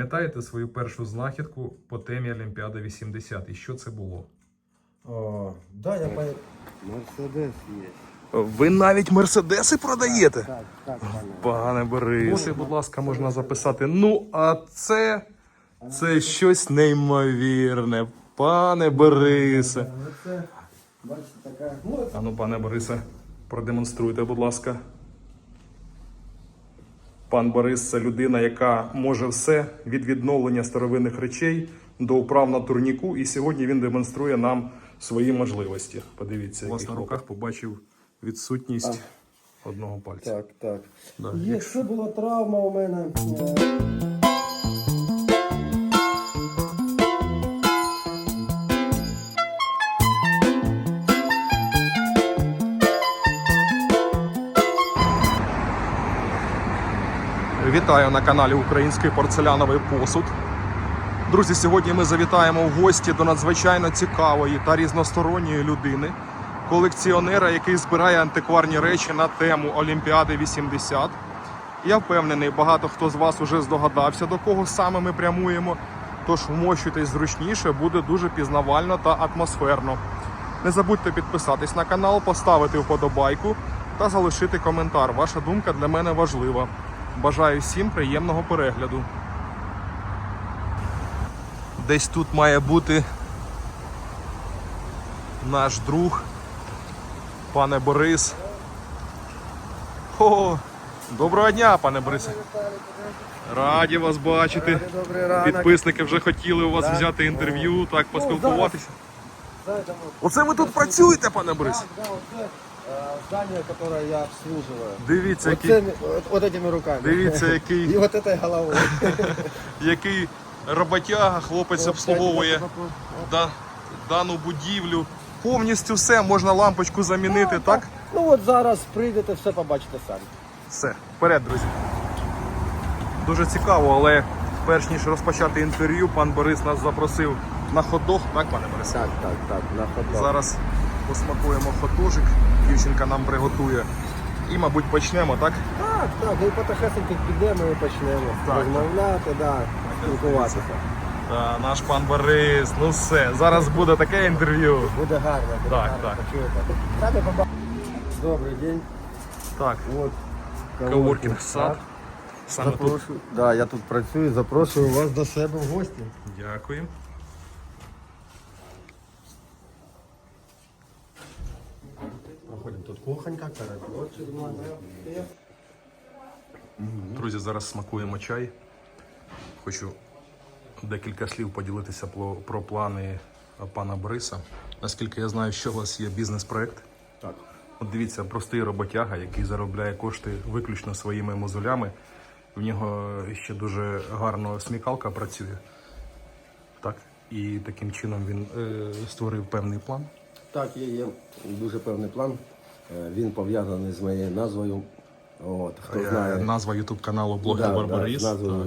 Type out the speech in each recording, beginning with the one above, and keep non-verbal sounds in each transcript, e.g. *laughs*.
Пам'ятаєте свою першу знахідку по темі Олімпіада 80? І що це було? О, да, я по... Мерседес є. Ви навіть мерседеси продаєте? Так, так, пане. Пане Борисе, будь ласка, можна записати. Ну, а це. Це щось неймовірне. Пане Борисе. Бачите, така. Ну, А ну, пане Борисе, продемонструйте, будь ласка. Пан Борис це людина, яка може все від відновлення старовинних речей до управ на турніку. І сьогодні він демонструє нам свої можливості. Подивіться, у вас на руках побачив відсутність одного пальця. так, так. Да. Якщо була травма у мене. Вітаю на каналі Український порцеляновий посуд. Друзі, сьогодні ми завітаємо в гості до надзвичайно цікавої та різносторонньої людини, колекціонера, який збирає антикварні речі на тему Олімпіади 80. Я впевнений, багато хто з вас уже здогадався, до кого саме ми прямуємо. Тож вмощуйтесь зручніше, буде дуже пізнавально та атмосферно. Не забудьте підписатись на канал, поставити вподобайку та залишити коментар. Ваша думка для мене важлива. Бажаю всім приємного перегляду. Десь тут має бути наш друг, пане Борис. О, доброго дня, пане Борисе. Раді вас бачити. Підписники вже хотіли у вас взяти інтерв'ю, так поспілкуватися. Ну, Оце ви тут працюєте, пане Борис? Е, здання, яке я обслуживаю. Дивіться, який, Оце, от, от этими руками. дивіться, який, *laughs* І от этой головою. *laughs* який роботяга, хлопець обслуговує да, дану будівлю. Повністю все, можна лампочку замінити, так? Ну от зараз прийдете, все побачите самі. Все, вперед, друзі. Дуже цікаво, але перш ніж розпочати інтерв'ю, пан Борис нас запросив на ходох, так, пане Борисе? Так, так, так, на ходок. Зараз посмакуємо хотожик, дівчинка нам приготує. І, мабуть, почнемо, так? Так, так, і потихесенько підемо і почнемо Так. розмовляти, да, спілкуватися. Та, наш пан Борис, ну все, зараз буде таке інтерв'ю. Буде гарно, буде Так, гарно, так. почуєте. Добрий день. Так, От, коворкінг сад. Саме тут. Запрошую. Да, я тут працюю, запрошую вас до себе в гості. Дякую. Проходимо тут кухонька, коридорчик. Друзі, зараз смакуємо чай. Хочу декілька слів поділитися про, про плани пана Бориса. Наскільки я знаю, що у вас є бізнес-проект. Так. От дивіться, простий роботяга, який заробляє кошти виключно своїми мозолями. В нього ще дуже гарно смікалка працює. Так. І таким чином він е, створив певний план. Так, є, є дуже певний план. Е, Він пов'язаний з моєю назвою. От, хто Е, знає. Назва Ютуб каналу Блогер Да, Барбаріс. Да, назвою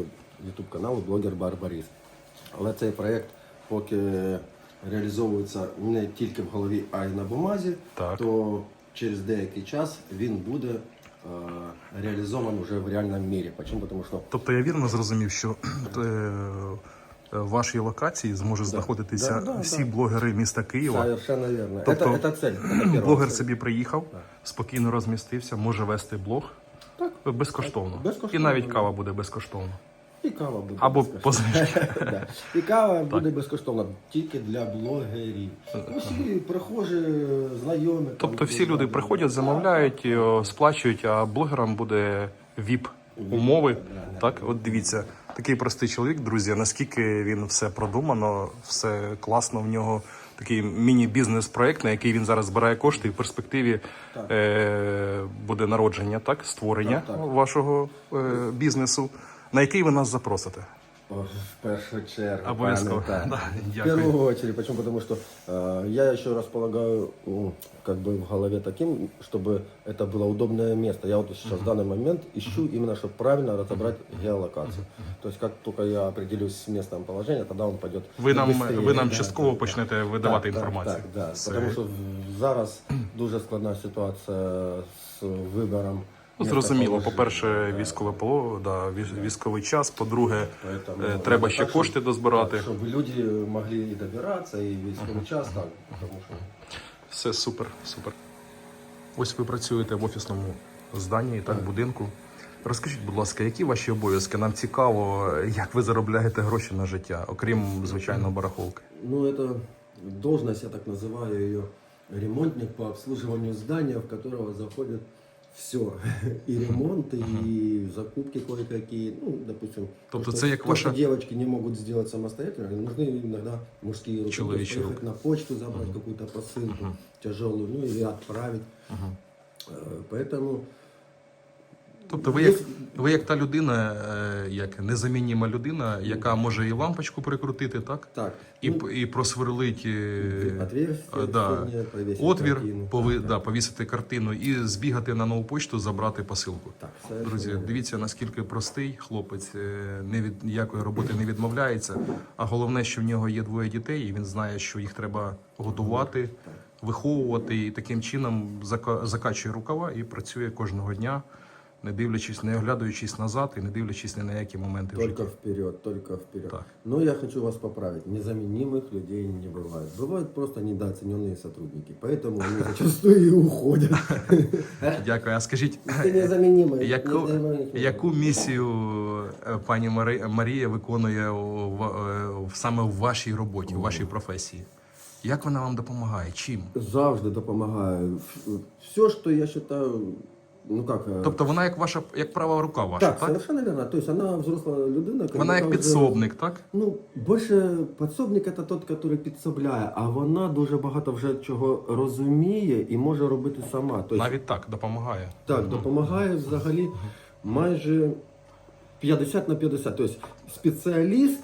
YouTube каналу Блогер Барбаріс. Але цей проєкт поки реалізовується не тільки в голові, а й на бумазі, Так. то через деякий час він буде е, реалізований вже в реальному мірі. Чому? Тому що Тобто я вірно зрозумів, що е, в вашій локації зможуть знаходитися Да, да, всі блогери міста Києва. совершенно верно. Тобто, это, это цель. это первая Блогер цель. собі приїхав, спокійно розмістився, може вести блог безкоштовно. Безкоштовно, І навіть да. кава буде безкоштовно. І кава буде Або безкоштовна. *laughs* по знижці. Да. І кава буде безкоштовна тільки для блогерів. Усі прихожі, знайомі. там, Тобто всі люди друзі. приходять, замовляють, о, сплачують, а блогерам буде ВІП умови. Так, от дивіться, такий простий чоловік, друзі, наскільки він все продумано, все класно в нього. Такий міні-бізнес-проект, на який він зараз збирає кошти, і в перспективі е, буде народження, так, створення вашого е, бізнесу, на який ви нас запросите. О, В першу чергу. Обов'язково. пане, *laughs* Да, так. В дякую. первую очередь. Почему? Потому что э, я еще располагаю ну, как бы в голове таким, чтобы это было удобное место. Я вот сейчас в данный момент ищу именно, чтобы правильно разобрать геолокацию. То есть как только я определюсь с местом положения, тогда он пойдет Ви нам, быстрее. ви нам Да, частково да, почнете видавати так, інформацію. Так, так, Все. Тому що зараз *clears throat* дуже складна ситуація з вибором Ну, зрозуміло, по-перше, військове поло, да, віс- військовий час. По-друге, Поэтому е, треба ще так, щоб- кошти дозбирати. так, Щоб люди могли і добиратися, і військовий час, так. Тому що Все супер, супер. Ось ви працюєте в офісному зданні, так, будинку. Розкажіть, будь ласка, які ваші обов'язки? Нам цікаво, як ви заробляєте гроші на життя, окрім звичайно барахолки. Ну, это должность, я так называю ее, ремонтник по обслуживанию здания, в которого заходит все. *laughs* И ремонт, и закупки кое-какие. Ну, допустим, Тобто то, це что- як то, ваша- что девочки не могут сделать самостоятельно, нужны иногда мужские руки. Человечьи То есть поехать на почту, забрать какую-то посылку тяжелую, ну или отправить. Э, Поэтому Тобто ви як, ви як та людина, е, як незамінніма людина, яка може і лампочку прикрутити, так? так, І, ну, п- і просверлить е, отверстие, е, да, повесить отвір, картину. пови, да, повісити картину і збігати на нову почту, забрати посилку. Так, совершенно Друзі, верно. дивіться, наскільки простий хлопець, е, не від ніякої роботи не відмовляється. А головне, що в нього є двоє дітей, і він знає, що їх треба годувати, виховувати, і таким чином зака- закачує рукава і працює кожного дня, не дивлячись, не оглядаючись назад і не дивлячись ні на які моменти в житті. Только вперед, только вперед. Так. Но я хочу вас поправить. Незаменимых людей не бывает. Бывают просто недооцененные сотрудники. Поэтому они *laughs* зачастую и уходят. *laughs* Дякую. А скажіть, Ты *laughs* незаменимый. яку, незаменимых не яку бывает. місію е, пані Мари- Марія виконує у ва- е, в- саме в вашій роботі, в вашій професії? Як вона вам допомагає? Чим? Завжди допомагаю. Все, что я считаю, ну как... э, Тобто вона як ваша як права рука ваша, так, так? совершенно верно. То есть она взрослая людина. Вона як яка вже- підсобник, так? Ну, більше підсобник це тот, який підсобляє, а вона дуже багато вже чого розуміє і може робити сама. Тобто, Навіть так допомагає. Так, допомагає взагалі майже 50 на 50. Тобто спеціаліст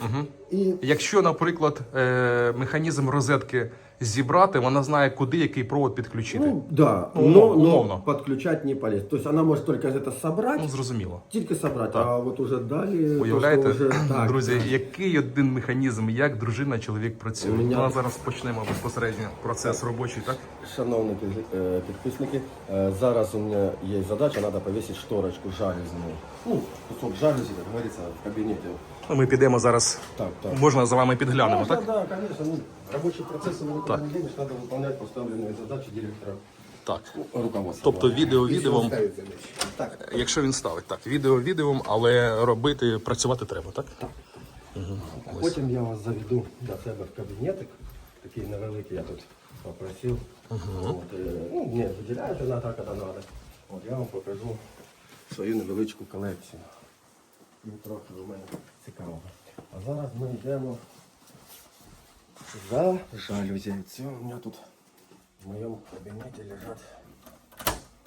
і Якщо, наприклад, е, механізм розетки зібрати, вона знає, куди який провод підключити. ну, да, Ну, но, умовно. но підключати не полез. Тобто вона може тільки це собрати, Ну, зрозуміло. тільки собрати, а от уже далі то, Уявляєте, що вже, так, друзі, який один механізм, як дружина, чоловік працює. У мене- Ну, а зараз почнемо безпосередньо процес робочий, так? Шановні під- е, підписники, е, зараз у мене є задача, треба повісити шторочку жалюзну. Ну, кусок жалюзі, як говориться, в кабінеті. Ну, Ми підемо зараз. Так, так. Можна за вами підглянемо, Можно, так? Да, конечно. Ну, рабочий процесс его никуда не денешь, надо выполнять поставленные задачи директора Так. ну, руководства. Тобто відео відео, Так, якщо він ставить, так, відео відео, але робити, працювати треба, так? а потім я вас заведу до себе в кабінетик. Такий невеликий я тут попросив. От, е, ну, не виділяєте на так, коли треба. От я вам покажу свою невеличку колекцію І трохи у мене цікавого. А зараз ми йдемо за жалюзі. Це у мене тут в моем кабинете лежат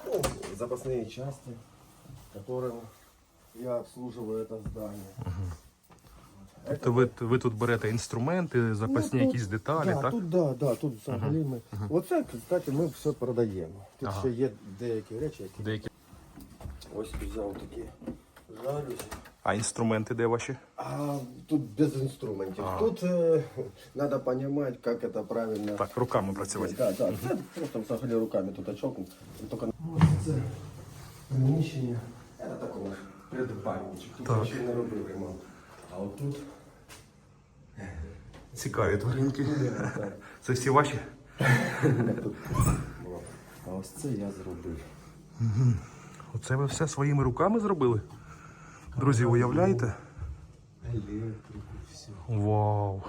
ну, запасные части, которым я обслуживаю это здание. Тобто ви, ви тут берете інструменти, запасні Ну, якісь деталі, да, так? Тут, да, да, тут взагалі ми. Оце, кстати, ми все продаємо. Тут Ага. ще є деякі речі, які. Деякі. Ось взяв такі жалюзі. А інструменти де ваші? А тут без інструментів. Тут е, треба розуміти, як це правильно. Так, руками працювати. Так, так. Це просто взагалі руками тут очок. Тільки... Ось це приміщення. Це такого придбанничок. Тут Так. я ще не робив ремонт. А от тут Цікаві тваринки. Це всі ваші? А ось це я зробив. Оце ви все своїми руками зробили? Друзі, уявляєте? Електрику, все. Вау!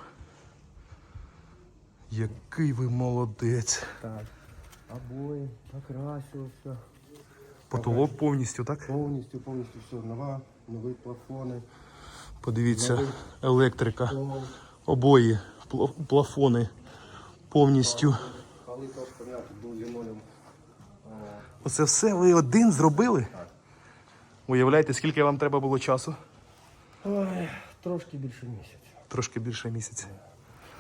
Який ви молодець! Так. Обої, покрасився. Потолок повністю, так? Повністю, повністю все. Нова, нові плафони. Подивіться, електрика, Пол. обої, плафони повністю. Коли тож понятно, був лінолеум. Оце все ви один зробили? Уявляєте, скільки вам треба було часу? Ой, трошки більше місяця. Трошки більше місяця.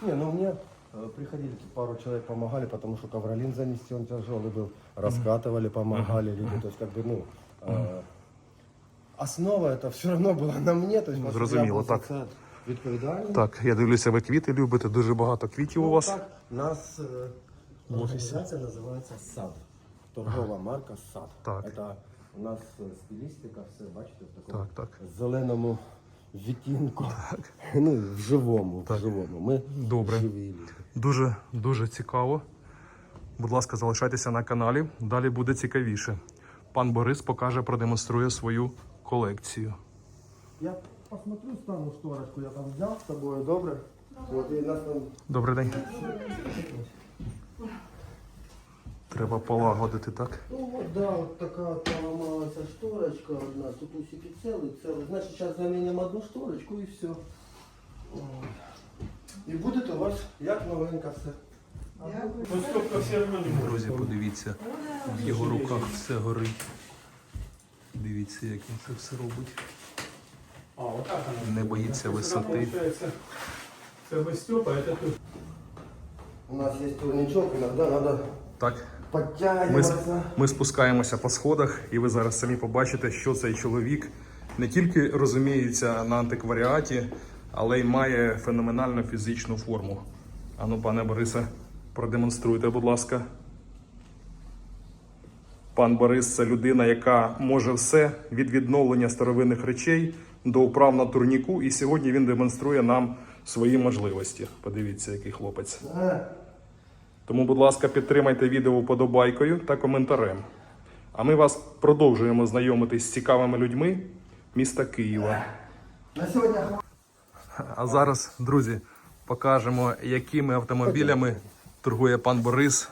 Не, ну мне э, приходили, тут пару человек помогали, потому что ковролин занести, он тяжелый был. Раскатывали, помогали люди. То есть, как бы, ну, э, основа это все равно была на мне. То есть, я Зрозуміло, був так. за це відповідальний. Так, я дивлюся, ви квіти любите, дуже багато квітів у Ну, вас. Так, нас э, организация называется САД. Торговая марка САД. Так. Это у нас е, стилістика, все, бачите, в такому Так, так. зеленому відтінку. *laughs* Ну, в живому, Так. в живому. Ми Добре. живі люди. Дуже дуже цікаво. Будь ласка, залишайтеся на каналі. Далі буде цікавіше. Пан Борис покаже, продемонструє свою колекцію. Я посмотрю, стану шторочку, я там взяв з собою, добре? От і нас там Добрий день. Треба полагодити, так? Ну вот, да, вот такая поломалась шторочка одна, тут усики целый, целый. Значит, сейчас заменим одну шторочку и все. І буде у вас як новенька все. Друзі, подивіться, в його руках все горить. Дивіться, як він це все робить. А, вот так оно. Не боїться То есть она, висоти. Получается, це без Степа, это тут. У нас є турничок, иногда надо Так, ми, ми спускаємося по сходах, і ви зараз самі побачите, що цей чоловік не тільки розуміється на антикваріаті, але й має феноменальну фізичну форму. Ану, пане Борисе, продемонструйте, будь ласка. Пан Борис це людина, яка може все від відновлення старовинних речей до управ на турніку. І сьогодні він демонструє нам свої можливості. Подивіться, який хлопець. Е, Тому, будь ласка, підтримайте відео вподобайкою та коментарем. А ми вас продовжуємо знайомитись з цікавими людьми міста Києва. На сьогодні хватить. А зараз, друзі, покажемо, якими автомобілями торгує пан Борис.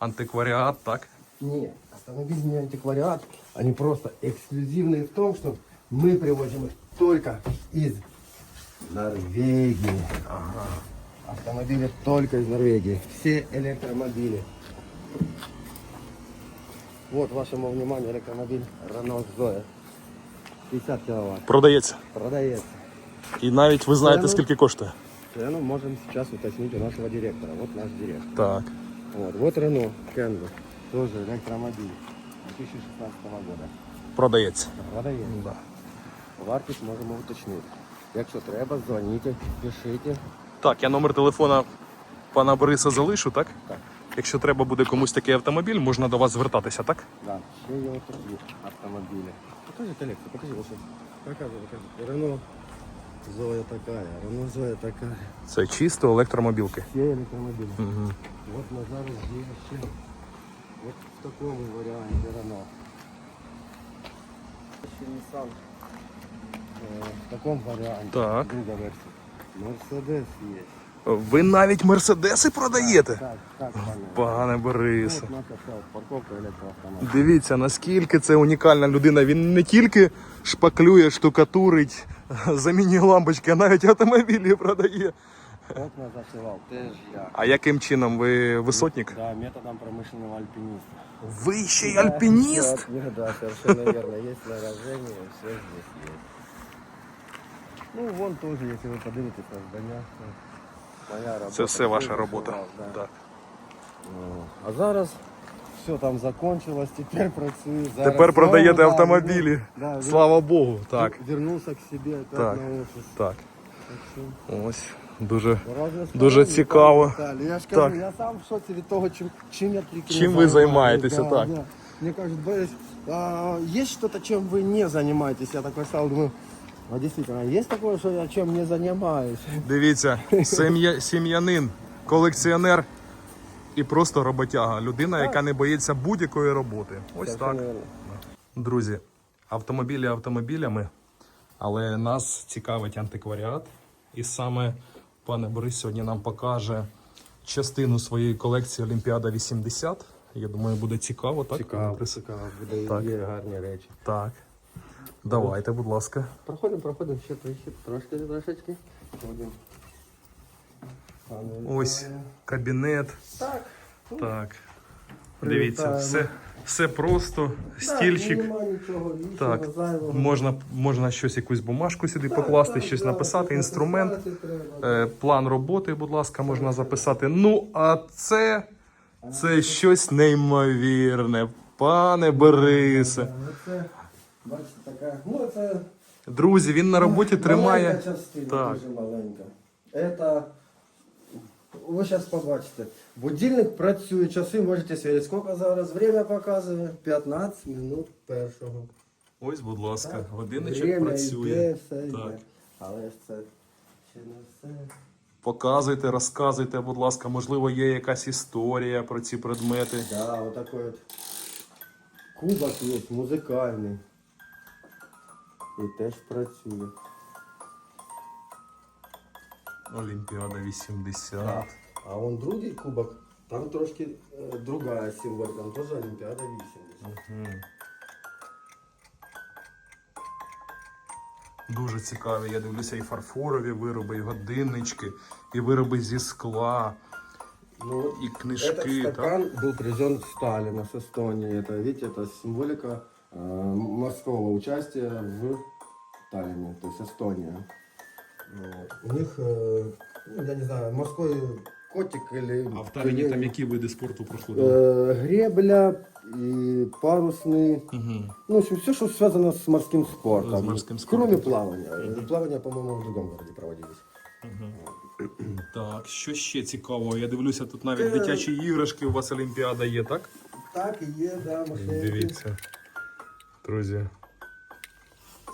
Антикваріат, так? Нет, автомобильный антиквариат, они просто эксклюзивные в том, что мы привозим их только из Норвегии. Автомобили только из Норвегии. Все электромобили. Вот вашему вниманию электромобиль Renault Zoe. 50 киловатт. Продається. Продается. І навіть ви знаєте, Цену? скільки коштує. Цену можем сейчас уточнить у нашего директора. Вот наш директор. Так. Вот, вот Renault Kangoo. Тоже электромобиль. 2016 года. Продається. Продаємо. Да. Вартість можемо уточнити. Якщо треба, дзвоніть, пишіть. Так, я номер телефона пана Бориса залишу, так? Так. Якщо треба буде комусь такий автомобіль, можна до вас звертатися, так? Да. Ще є ось такі автомобілі. Покажи колекцію, покажи ось. Показуй, покажи. Рено Зоя така, Рено Зоя така. Це чисто електромобілки. Всі електромобілі. Угу. От на зараз є ще. От в такому варіанті Рено. Ще Nissan. Е, В такому варіанті. Так. Друга версія. Мерседес є. Ви навіть мерседеси продаєте? Так, так, пане. Пане Борисе. Парковка електроавтомат. Дивіться, наскільки це унікальна людина. Він не тільки шпаклює, штукатурить, *laughs* замінює лампочки, а навіть автомобілі продає. Окна зашивав, теж я. А яким чином ви висотник? Да, методом промышленного альпиниста. Ви ще й альпініст? Да, да, совершенно верно. Есть наражение, все здесь есть. Ну, вон тоже, если вы подивитесь на здання, то моя робота. Це все ваша Все робота. зашивав, да. Так. Ну, А зараз все там закончилось, тепер працюю. Зараз Тепер продаєте знову, да, автомобілі. да, вер- Слава Богу. Так, Вернувся к себе опять Так. на офис. так. Так що Ось дуже. Разные Дуже сторони, цікаво. пане Віталій. Я ж кажу, Так. я сам в шоці від того, чим, чим я тільки не Чим ви займаюсь. займаєтеся, так. Мне кажуть, Борис, а, есть что-то, чем вы не занимаетесь? Я такой стал, думаю, а действительно, есть такое, что я чем не занимаюсь? Дивіться, сім'я, сім'янин, колекціонер і просто роботяга. Людина, яка не боїться будь-якої роботи. Ось так. Совершенно. Друзі, автомобілі автомобілями, але нас цікавить антикваріат. І саме пане Борис сьогодні нам покаже частину своєї колекції Олімпіада 80. Я думаю, буде цікаво, так? Цікаво, цікаво, буде Так. є гарні речі. Так. Давайте, будь ласка. Проходимо, проходимо ще трохи, трошки, трошечки. Ось кабінет. Так. Так. Дивіться, все, все просто. Стільчик. Нічого Так, можна, можна щось, якусь бумажку сюди покласти, Так, щось так, написати, так, інструмент, е, план роботи, будь ласка, можна записати. Ну, а це, це щось неймовірне. Пане Борисе. Бачите, така, ну це Друзі, він на роботі тримає. маленька частина, Так. дуже маленька. Это Ви зараз побачите. Будильник працює, часи можете сверити. Скільки зараз время показує? 15 минут першого. Ось, будь ласка, Так, годинничок Время працює. йде, все Так. Але ж це ще не все. Показуйте, розказуйте, будь ласка, можливо, є якась історія про ці предмети. Да, вот такой вот кубок есть, музикальний І теж працює. Олімпіада 80. А он другий кубок, там трошки е, другая символика, там теж Олімпіада 80. Дуже цікаві. Я дивлюся і фарфорові вироби, і годиннички, і вироби зі скла, Ну, вот і этот книжки. Так? стакан был привезен Сталина с Эстонии. Это, видите, это символика э, морского участия в Таллине, то есть Эстония. Вот. У них, э, ну, я не знаю, морской котик или... А в Талліні там які види спорту проходили? Э, гребля и парусный. Угу. Ну, в общем, все, что связано с морским спортом. С морским спортом. Кроме плавания. Э, Плавание, по-моему, в другом городе проводились. Так, що ще цікавого? Я дивлюся, тут навіть Е. дитячі іграшки у вас Олімпіада є, так? Так и е, да, машинки. Дивіться. Друзі.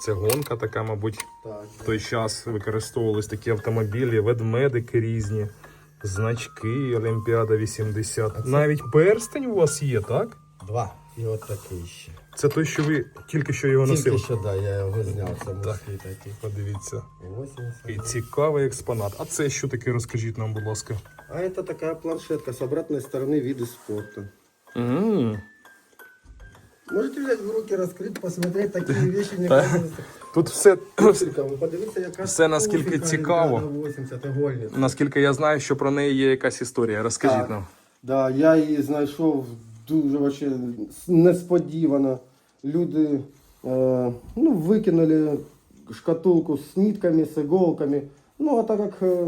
Це гонка така, мабуть. Так. В той час використовувались такі автомобілі, ведмедики різні, значки Олімпіада 80. Навіть перстень у вас є, так? Два. І от такий ще. Це той, що ви тільки що його Тільки носили. що, да, я його зняв, це морський такий. Подивіться. 80. І цікавий експонат. А це що таке, розкажіть нам, будь ласка. А это такая планшетка с обратной стороны виды спорта. М. Можете взять в руки, раскрыть, посмотреть такие вещи, *laughs* мне кажется. Тут все, Туфелька, ви подивіться, яка Все наскільки туфелька цікаво. Олімпіада 80 гольниця. наскільки я знаю, що про неї є якась історія. Розкажіть Так. нам. Да, я її знайшов дуже вообще несподівано. Люди е, ну, викинули шкатулку з нитками, з іголками. Ну, а так как е,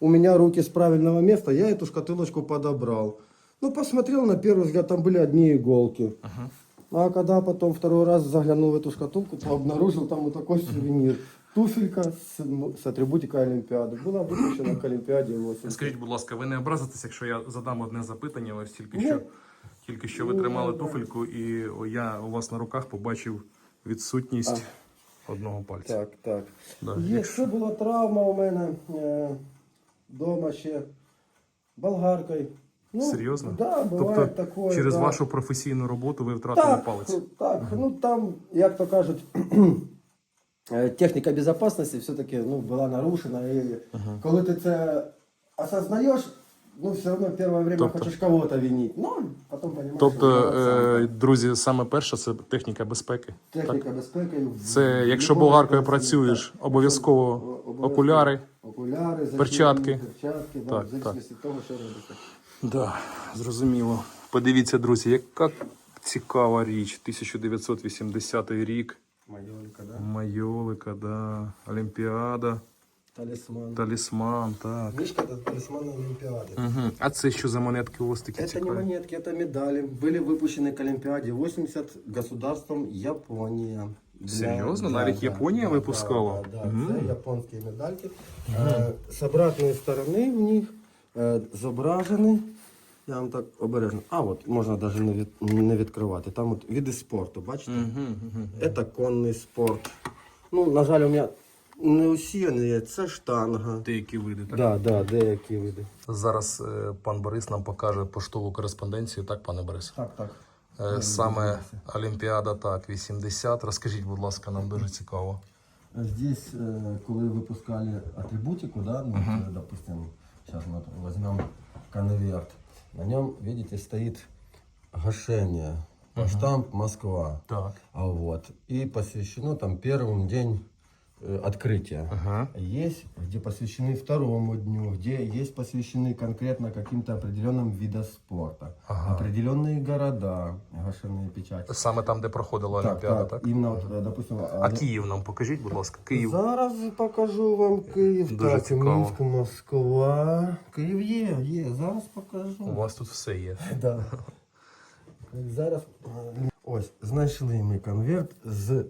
у меня руки с правильного места, я эту шкатулочку подобрал. Ну, посмотрел на первый взгляд, там были одни иголки. А когда потом второй раз заглянул в эту шкатулку, то обнаружил там вот такой сувенир. Туфелька с, ну, с атрибутикой Олимпиады. Была выпущена к Олимпиаде 80. Скажіть, будь ласка, ви не образитесь, якщо я задам одне запитання, ось тільки Ні. що. Тільки що ви тримали туфельку, і о, я у вас на руках побачив відсутність одного пальця. Так, так. Да, Є, якщо- ще була травма у мене е, вдома ще болгаркою. Ну, Серйозно? Да, буває тобто такое, через да. вашу професійну роботу ви втратили так, палець. Так, ну там, як то кажуть, *clears throat* е, техніка безпечності все-таки ну, була нарушена. І коли ти це осознаєш, ну все одно перше время Тобто- хочеш кого-то винити. Ну, потім розумієш, Тобто, що е, друзі, саме перше це техніка безпеки. техніка безпеки. Це якщо болгаркою працюєш, так. обов'язково окуляри. Окуляри, перчатки. перчатки да, Так, в залежності від того, що робити. Да, зрозуміло. Подивіться, друзі, яка цікава річ. 1980 рік. Майонка, да? Майолика, да. Олімпіада, Талісман. талісман, так. Мишка это талисман Олимпиады. Угу. А це що за монетки у вас такі Это не цікаві? монетки, это медали. Были выпущены к Олимпиаде 80 государством Япония. Для- Серйозно? Навіть Японія випускала? Да, да, Мгм. Це японські медальки. Е, З обратної сторони в них е, зображені. Я вам так обережно. А, от можна навіть не, від, не відкривати. Там от види спорту, бачите? Це конний спорт. Ну, на жаль, у мене не усі вони є. Це штанга. Деякі види, так? Да, да, деякі види. Зараз е, пан Борис нам покаже поштову кореспонденцію, так, пане Борис? Так, так. Е, Саме Олімпіада, так, 80. Розкажіть, будь ласка, нам дуже цікаво. Здесь, коли выпускали атрибутику, да, ну, вот, допустим, сейчас мы возьмем конверт, на нем, видите, стоит гашение, штамп Москва, Так. а вот, и посвящено там первым день открытия. Ага. Есть, где посвящены второму дню, где есть посвящены конкретно каким-то определенным видам спорта, Ага. определенные города, гашенные печати. Саме там, де проходила Так, Олімпіада, так, так? именно вот, э, допустим, А Київ нам покажіть, будь ласка. Київ. Зараз покажу вам Київ. Дуже так, цікаво. Мінськ, Москва. Київ є, є. Зараз покажу. У вас тут все є. *laughs* Да. Зараз. е, Ось, знайшли ми конверт з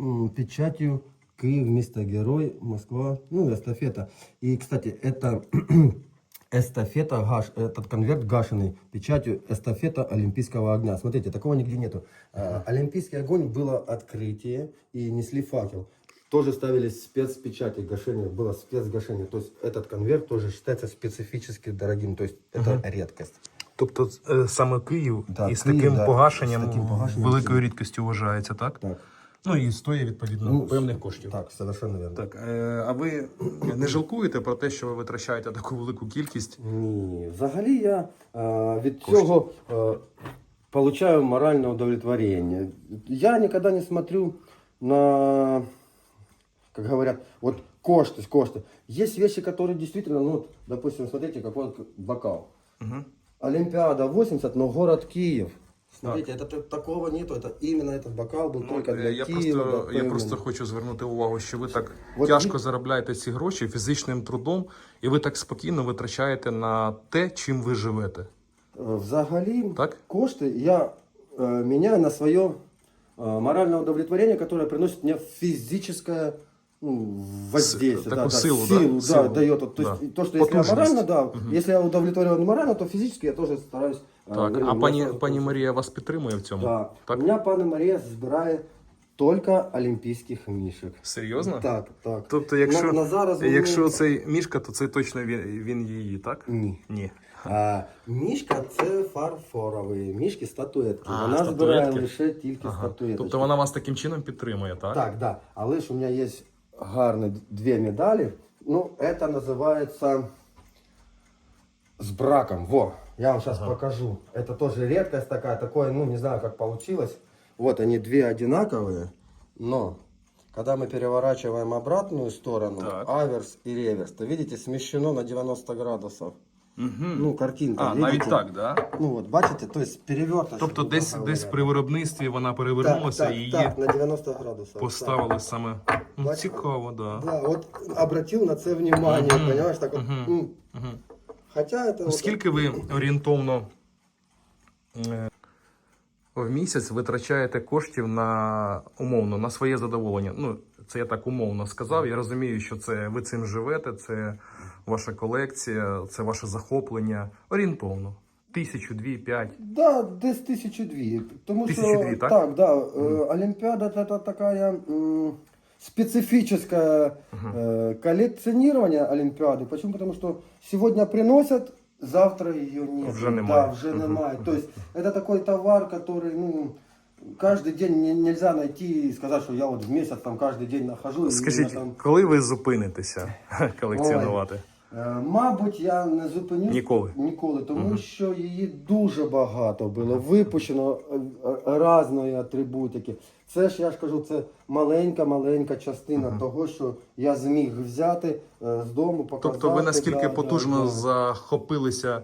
м, печатью Київ, місто Герой, Москва, ну, естафета. І, кстати, это *clears throat* эстафета, гаш, этот конверт гашенный печатью эстафета Олимпийского огня. Смотрите, такого нигде нету. А, Олимпийский огонь было открытие и несли факел. Тоже ставились спецпечати, гашение, было спецгашение. То есть этот конверт тоже считается специфически дорогим, то есть это редкость. Тобто е, саме Київ Так, із Київ, таким да, погашенням, з таким погашенням великою це- рідкістю вважається, так? Так. Ну і стоїть відповідно Ну, певних коштів. Так, совершенно верно. Так, е, а ви не жалкуєте про те, що ви витрачаєте таку велику кількість? Ні, взагалі я е, від цього е, получаю моральне удовлетворення. Я ніколи не смотрю на, как говорят, вот кошты, кошты. Есть вещи, которые действительно, ну, вот, допустим, смотрите, какой вот бокал. Олимпиада 80, но город Киев. Смотрите, это т- такого нету, это именно этот бокал был только е, для я, Киева. просто, я готовлен. просто хочу звернути увагу, що ви так От тяжко ви- заробляєте ці гроші фізичним трудом, і ви так спокійно витрачаєте на те, чим ви живете. Е, Взагалі, Так? кошти я е, міняю на своє е, моральне удовлетворение, которое приносит мне физическое ну, воздействие. такую да, силу, да? силу, да, Силу, дает. Вот, То, да. есть, то, что если я морально, да, если я удовлетворен морально, то физически я тоже стараюсь. е, Так, ну, а пані, пані Марія вас підтримує в цьому? Да. Так? У меня пани Марія збирає тільки олімпійських мішок. Серйозно? Так, так. Тобто, якщо, на, на зараз якщо цей мішка, то це точно він, він її, так? Ні. Ні. А, мішка це фарфорові мішки, статуетки. А, Вона статуетки? збирає лише тільки Ага. статуетки. Тобто вона вас таким чином підтримує, так? Так, да. Але ж у меня есть гарні две медали. Ну, это называется с браком. Во, я вам сейчас покажу. Это тоже редкость такая, такое, ну, не знаю, как получилось. Вот они две одинаковые, но когда мы переворачиваем обратную сторону, Так. аверс и реверс, то видите, смещено на 90 градусов. Угу. Ну, картинка, А, видите? навіть так, да? Ну, вот, бачите, то есть переверточно. Тобто десь, десь при виробництві вона перевернулася так, і її так, на 90 градусов. поставили саме. Ну, Бачите? цікаво, да. Да, вот обратил на це внимание, понимаешь, так вот. м. Мгм. Хотя это вот- Скільки ви орієнтовно е, в місяць витрачаєте коштів на умовно на своє задоволення? Ну, це я так умовно сказав. Я розумію, що це ви цим живете, це ваша колекція, це ваше захоплення. Орієнтовно. Тисячу, дві, п'ять. Да, десь тисячу дві. Тому Тисячу що дві, так? так, да, е, Олімпіада це така м, специфическое э, коллекционирование Олимпиады. Почему? Потому что сегодня приносят, завтра ее нет. Вже Да, немає. вже немає. То есть это такой товар, который, ну, каждый день не- нельзя найти и сказать, что я вот в месяц там каждый день нахожу. и у меня Скажіть, там... коли ви зупинитеся *laughs* колекціонувати? Е, Мабуть, я не зупинюсь Ніколи. ніколи, тому що її дуже багато було випущено е, різної атрибутики. Це ж я ж кажу, це маленька-маленька частина того, що я зміг взяти е, з дому, показати. Тобто ви наскільки да, потужно да. захопилися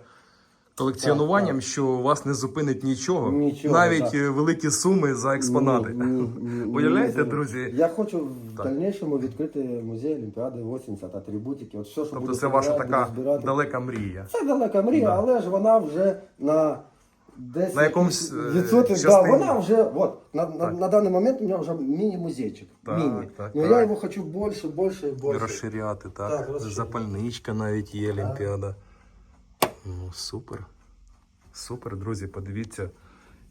колекціонуванням, що вас не зупинить нічого, Нічого, навіть так. е, великі суми за експонати. Ні, ні, ні, *laughs* Уявляєте, ні. друзі? Я хочу в дальнейшому відкрити музей Олімпіади 80 атрибутики. От все, що Тобто це ваша така буду збирати. далека мрія. Це далека мрія, але ж вона вже на 10 На якомусь, е, відсотків, да, вона вже, от, на, на, на даний момент у мене вже міні-музейчик. Так, міні. так, Но так. я його хочу більше, більше і І більше. розширяти, так. Так, розширяти. Запальничка навіть є Олімпіада. Ну, супер. Супер, друзі, подивіться,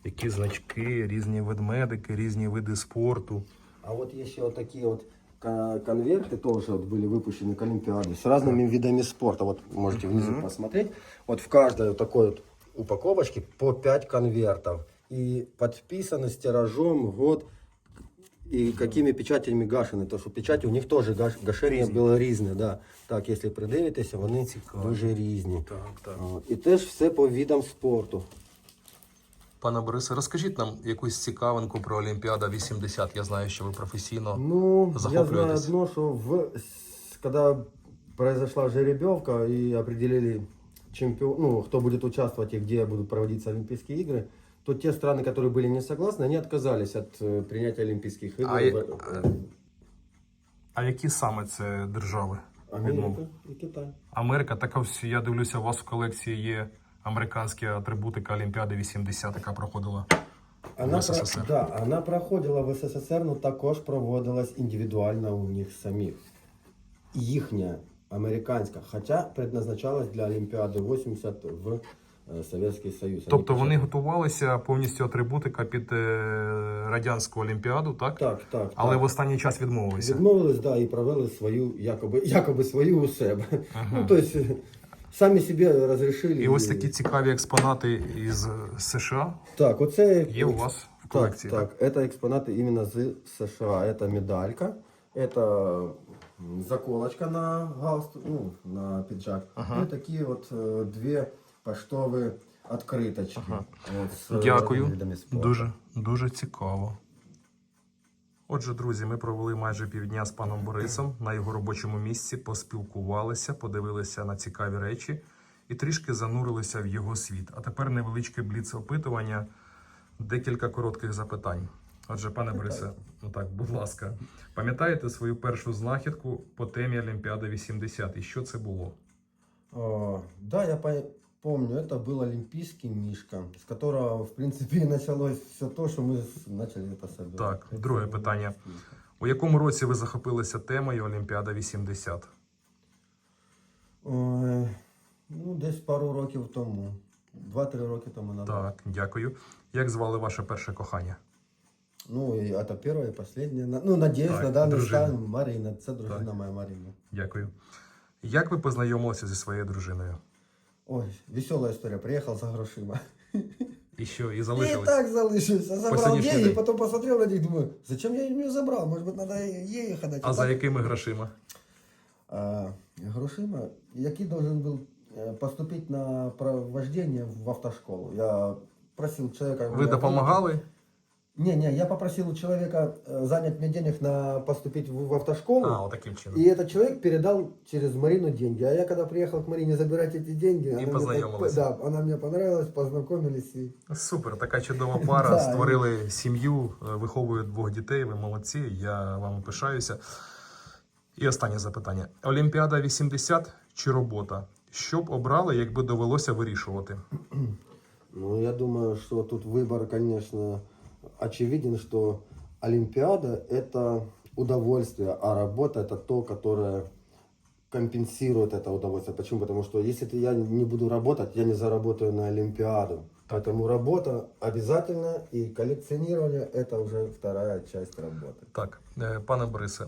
які значки, різні ведмедики, різні види спорту. А вот еще вот такие вот ко- конверты тоже вот были выпущены к Олимпиаде с разными видами спорта. Вот можете внизу посмотреть. Вот в каждой вот такой вот упаковочке по 5 конвертов. И подписано с тиражом, год и какими печатями гашены. То, що печаті у них теж гаш, гашення було різне. Да. Так, якщо придивитеся, вони дуже різні. Так, так. І теж все по видам спорту. Пане Борисе, розкажіть нам якусь цікавинку про Олімпіада 80. Я знаю, що ви професійно. Ну, я знаю одно, что в, когда произошла жеребьевка и определили чемпион, ну, кто будет участвовать и где будут проводиться Олимпийские игры, то те страны, которые были не согласны, они отказались от э, принятия Олимпийских игр. А в- я- э, А які саме це держави? Америка и Китай. Америка, така ось я дивлюся, у вас в колекції є американська атрибутика Олімпіади 80, яка проходила Она, в СССР. Про, да, она проходила в СССР, но також проводилась індивідуально у них самих. Їхня американская, хотя предназначалась для Олимпиады 80 в э, Советский Союз. Тобто Они вони готувалися повністю атрибутика під е, радянську олімпіаду, так? Так, так. Але так. в останній час відмовилися. Відмовились, да, і провели свою, якоби, якоби свою у себе. Ну, то есть, е, самі себе розрішили. І ось такі цікаві експонати із США Так, оце є у вас в Так, колекції. так, это экспонаты именно з США. Это медалька, это м, заколочка на галстук, ну, на пиджак. И такие вот э, две поштовые открыточки. Вот, с разными Дякую. видами спорта. Дуже, дуже цікаво. Отже, друзі, ми провели майже півдня з паном Борисом на його робочому місці, поспілкувалися, подивилися на цікаві речі і трішки занурилися в його світ. А тепер невеличке бліц-опитування, декілька коротких запитань. Отже, пане Борисе, ну так, будь ласка, пам'ятаєте свою першу знахідку по темі Олімпіада 80? І що це було? А, да, я по- помню, это был олимпийский мишка, с которого, в принципе, и началось все то, что мы с- начали это собирать. Так, друге питання. У якому році ви захопилися темою Олімпіада 80? Ой, ну, десь пару років тому. Два-три роки тому назад. Так, дякую. Як звали ваше перше кохання? Ну, и это первое и последнее. На- Ну, надеюсь, Так, на даний дружина. стан Марина. Це дружина Так. моя Марина. Дякую. Як ви познайомилися зі своєю дружиною? Ой, веселая история. Приехал за грошима. І що, і И залишились? так залишился. Забрал сьогоднішній деньги, день. потом посмотрел на них, думаю, зачем я ее забрал? Может быть, надо ей их отдать. А А за так, якими грошима? а, грошима, який должен был э, поступить на провождение в автошколу. Я просил человека... Ви допомагали? Не, не, я попросил у человека э, занять мне денег на поступить в, в автошколу. А, отаким чином. И этот человек передал через Марину деньги. А я когда приехал к Марине забирать эти деньги, она мне, познакомилась. так- да, она мне понравилась, познакомились. И... Супер, така чудова пара. *laughs* Да, Створили сім'ю, е, виховують двох дітей. Ви молодці. Я вам пишаюся. І останнє запитання: Олімпіада 80 чи робота? Що б обрали, якби довелося вирішувати? Ну, я думаю, что тут выбор, конечно, Очевиден, что Олимпиада – это удовольствие, а работа – это то, которое компенсирует это удовольствие. Почему? Потому что если я не буду работать, я не заработаю на Олимпиаду. Поэтому работа обязательно, и коллекционирование – это уже вторая часть работы. Так, е, пане Борисе,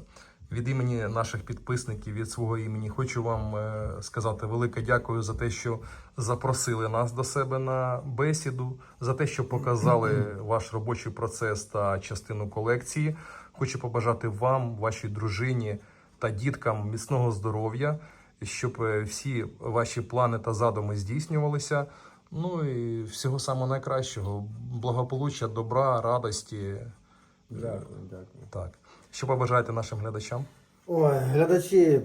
від імені наших підписників, від свого імені, хочу вам е, сказати велике дякую за те, що запросили нас до себе на бесіду, за те, що показали ваш робочий процес та частину колекції. Хочу побажати вам, вашій дружині та діткам міцного здоров'я, щоб е, всі ваші плани та задуми здійснювалися. Ну і всього самого найкращого, благополуччя, добра, радості. Дякую, дякую. Так. Що побажаєте нашим глядачам? Ой, глядачи,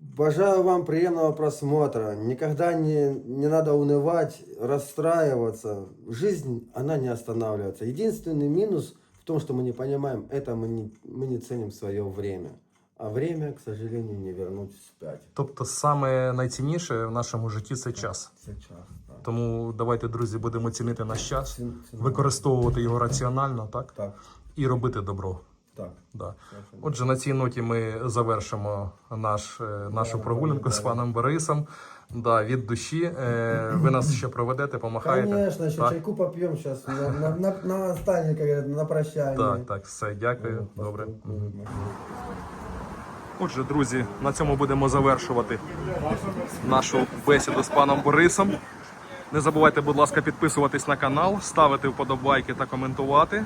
бажаю вам приємного просмотра. Никогда не, не надо унывать, расстраиваться. Жизнь, она не останавливается. Единственный минус в том, что мы не понимаем, это мы не, мы не ценим свое время. А время, к сожалению, не вернуть вспять. Тобто, саме найцінніше в нашому житті це час. Сейчас, да. Тому давайте, друзі, будемо цінити наш час, Цін- ціна- використовувати його раціонально, так? Так, І робити добро. Так. Да. Отже, на цій ноті ми завершимо наш, е, нашу прогулянку з паном Борисом. Да, від душі. Е, Ви нас ще проведете, помахаєте. Конечно, так? чайку попьем сейчас на, на, на, на останнє, на прощание. Так, так, все, дякую. Ну, Добре. Отже, друзі, на цьому будемо завершувати нашу бесіду з паном Борисом. Не забувайте, будь ласка, підписуватись на канал, ставити вподобайки та коментувати.